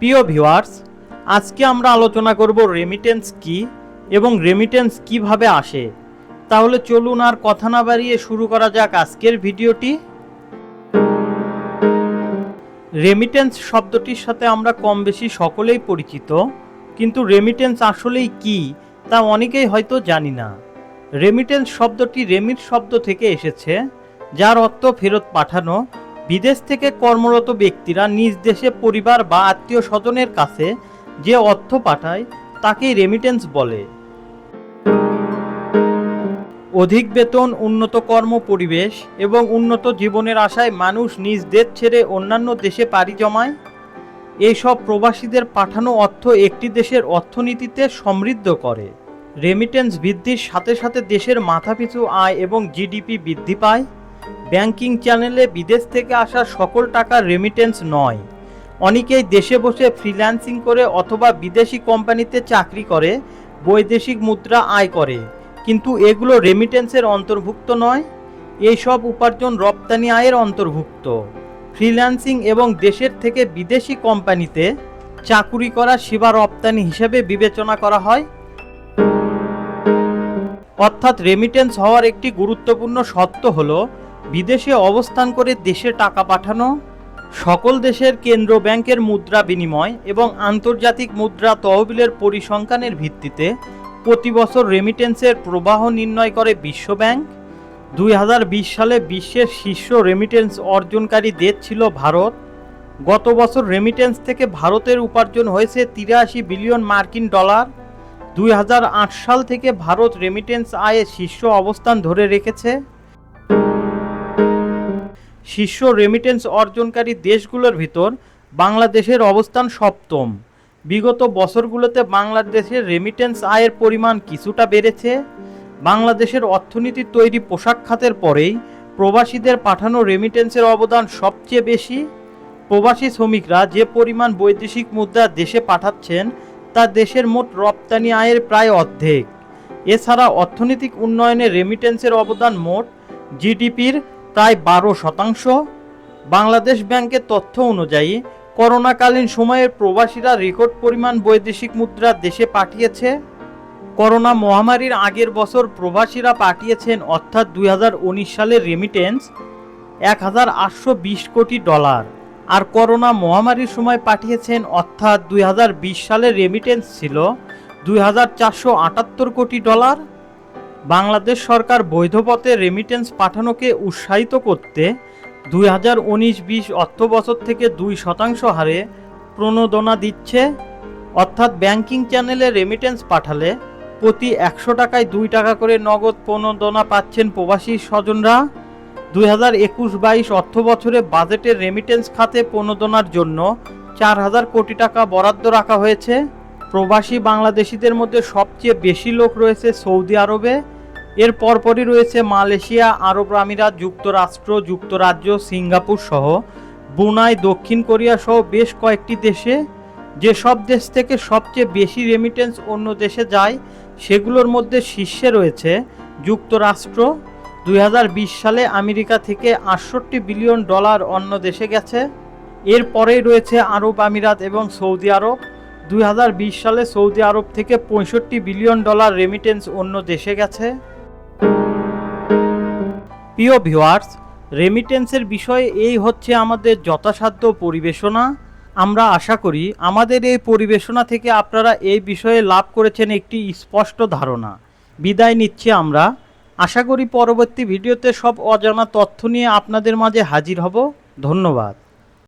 প্রিয় ভিউয়ার্স, আজকে আমরা আলোচনা করব রেমিটেন্স কি এবং রেমিটেন্স কীভাবে আসে। তাহলে চলুন আর কথা না বাড়িয়ে শুরু করা যাক আজকের ভিডিওটি। রেমিটেন্স শব্দটির সাথে আমরা কম বেশি সকলেই পরিচিত, কিন্তু রেমিটেন্স আসলেই কি তা অনেকেই হয়তো জানি না। রেমিটেন্স শব্দটি রেমিট শব্দ থেকে এসেছে, যার অর্থ ফেরত পাঠানো বিদেশ থেকে কর্মরত ব্যক্তিরা নিজ দেশে পরিবার বা আত্মীয় স্বজনের কাছে যে অর্থ পাঠায়, তাকেই রেমিটেন্স বলে। অধিক বেতন, উন্নত কর্ম পরিবেশ এবং উন্নত জীবনের আশায় মানুষ নিজ দেশ ছেড়ে অন্যান্য দেশে পাড়ি জমায়। এইসব প্রবাসীদের পাঠানো অর্থ একটি দেশের অর্থনীতিতে সমৃদ্ধ করে। রেমিটেন্স বৃদ্ধির সাথে সাথে দেশের মাথাপিছু আয় এবং জিডিপি বৃদ্ধি পায়। ব্যাংকিং চ্যানেলে বিদেশ থেকে আসা সকল টাকা রেমিটেন্স নয়। অনেকেই দেশে বসে ফ্রিল্যান্সিং করে অথবা বিদেশি কোম্পানিতে চাকরি করে, বৈদেশিক মুদ্রা আয় করে। কিন্তু এগুলো রেমিটেন্সের অন্তর্ভুক্ত নয়। এইসব উপার্জন রপ্তানি আয়ের অন্তর্ভুক্ত। ফ্রিল্যান্সিং এবং দেশের থেকে বিদেশি কোম্পানিতে চাকুরি করা সেবা রপ্তানি হিসেবে বিবেচনা করা হয়। অর্থাৎ রেমিটেন্স হওয়ার একটি গুরুত্বপূর্ণ শর্ত হলো বিদেশে অবস্থান করে দেশে টাকা পাঠানো, সকল দেশের কেন্দ্র ব্যাংকের মুদ্রা বিনিময় এবং আন্তর্জাতিক মুদ্রা তহবিলের পরিসংখ্যানের ভিত্তিতে প্রতি বছর রেমিটেন্সের প্রবাহ নির্ণয় করে বিশ্বব্যাংক দুই হাজার বিশ সালে বিশ্বের শীর্ষ রেমিটেন্স অর্জনকারী দেশ ছিল ভারত। গত বছর রেমিটেন্স থেকে ভারতের উপার্জন হয়েছে তিরাশি বিলিয়ন মার্কিন ডলার। দুই হাজার আট সাল থেকে ভারত রেমিটেন্স আয়ে শীর্ষ অবস্থান ধরে রেখেছে। শীর্ষ রেমিটেন্স অর্জনকারী দেশগুলোর ভিতর বাংলাদেশের অবস্থান সপ্তম। বিগত বছরগুলোতে বাংলাদেশের রেমিটেন্স আয়ের পরিমাণ কিছুটা বেড়েছে। বাংলাদেশের অর্থনীতি তৈরি পোশাক খাতের পরেই প্রবাসীদের পাঠানো রেমিটেন্সের অবদান সবচেয়ে বেশি। প্রবাসী শ্রমিকরা যে পরিমাণ বৈদেশিক মুদ্রা দেশে পাঠাচ্ছেন, তা দেশের মোট রপ্তানি আয়ের প্রায় অর্ধেক। এছাড়া অর্থনৈতিক উন্নয়নে রেমিটেন্সের অবদান মোট জিডিপির প্রায় বারো শতাংশ। বাংলাদেশ ব্যাংকের তথ্য অনুযায়ী, করোনাকালীন সময়ে প্রবাসীরা রেকর্ড পরিমাণ বৈদেশিক মুদ্রা দেশে পাঠিয়েছে। করোনা মহামারীর আগের বছর প্রবাসীরা পাঠিয়েছেন, অর্থাৎ দুই হাজার উনিশ সালের রেমিটেন্স এক হাজার আটশো বিশ কোটি ডলার। আর করোনা মহামারীর সময় পাঠিয়েছেন, অর্থাৎ দুই হাজার বিশ সালের রেমিটেন্স ছিল, দুই কোটি ডলার। বাংলাদেশ সরকার বৈধ পথে রেমিটেন্স পাঠানোকে উৎসাহিত করতে দুই হাজার উনিশ বিশ অর্থ বছর থেকে দুই শতাংশ হারে প্রণোদনা দিচ্ছে। অর্থাৎ ব্যাংকিং চ্যানেলে রেমিটেন্স পাঠালে প্রতি একশো টাকায় দুই টাকা করে নগদ প্রণোদনা পাচ্ছেন প্রবাসী স্বজনরা। দুই হাজার একুশ বাইশ অর্থ বছরে বাজেটের রেমিটেন্স খাতে প্রণোদনার জন্য চার হাজার কোটি টাকা বরাদ্দ রাখা হয়েছে। প্রবাসী বাংলাদেশিদের মধ্যে সবচেয়ে বেশি লোক রয়েছে সৌদি আরবে। এর পরপরই রয়েছে মালয়েশিয়া, আরব আমিরাত, যুক্তরাষ্ট্র, যুক্তরাজ্য, সিঙ্গাপুর সহ ব্রুনাই দক্ষিণ কোরিয়া সহ বেশ কয়েকটি দেশে। যেসব দেশ থেকে সবচেয়ে বেশি রেমিটেন্স অন্য দেশে যায়, সেগুলোর মধ্যে শীর্ষে রয়েছে যুক্তরাষ্ট্র। দুই হাজার বিশ সালে আমেরিকা থেকে আটষট্টি বিলিয়ন ডলার অন্য দেশে গেছে। এরপরেই রয়েছে আরব আমিরাত এবং সৌদি আরব। দুই হাজার বিশ সালে সৌদি আরব থেকে পঁয়ষট্টি বিলিয়ন ডলার রেমিটেন্স অন্য দেশে গেছে। প্রিয় ভিউয়ার্স রেমিটেন্সের বিষয়ে এই হচ্ছে আমাদের যথাসাধ্য পরিবেশনা। আমরা আশা করি আমাদের এই পরিবেশনা থেকে আপনারা এই বিষয়ে লাভ করেছেন একটি স্পষ্ট ধারণা। বিদায় নিচ্ছি আমরা। আশা করি পরবর্তী ভিডিওতে সব অজানা তথ্য নিয়ে আপনাদের মাঝে হাজির হব। ধন্যবাদ।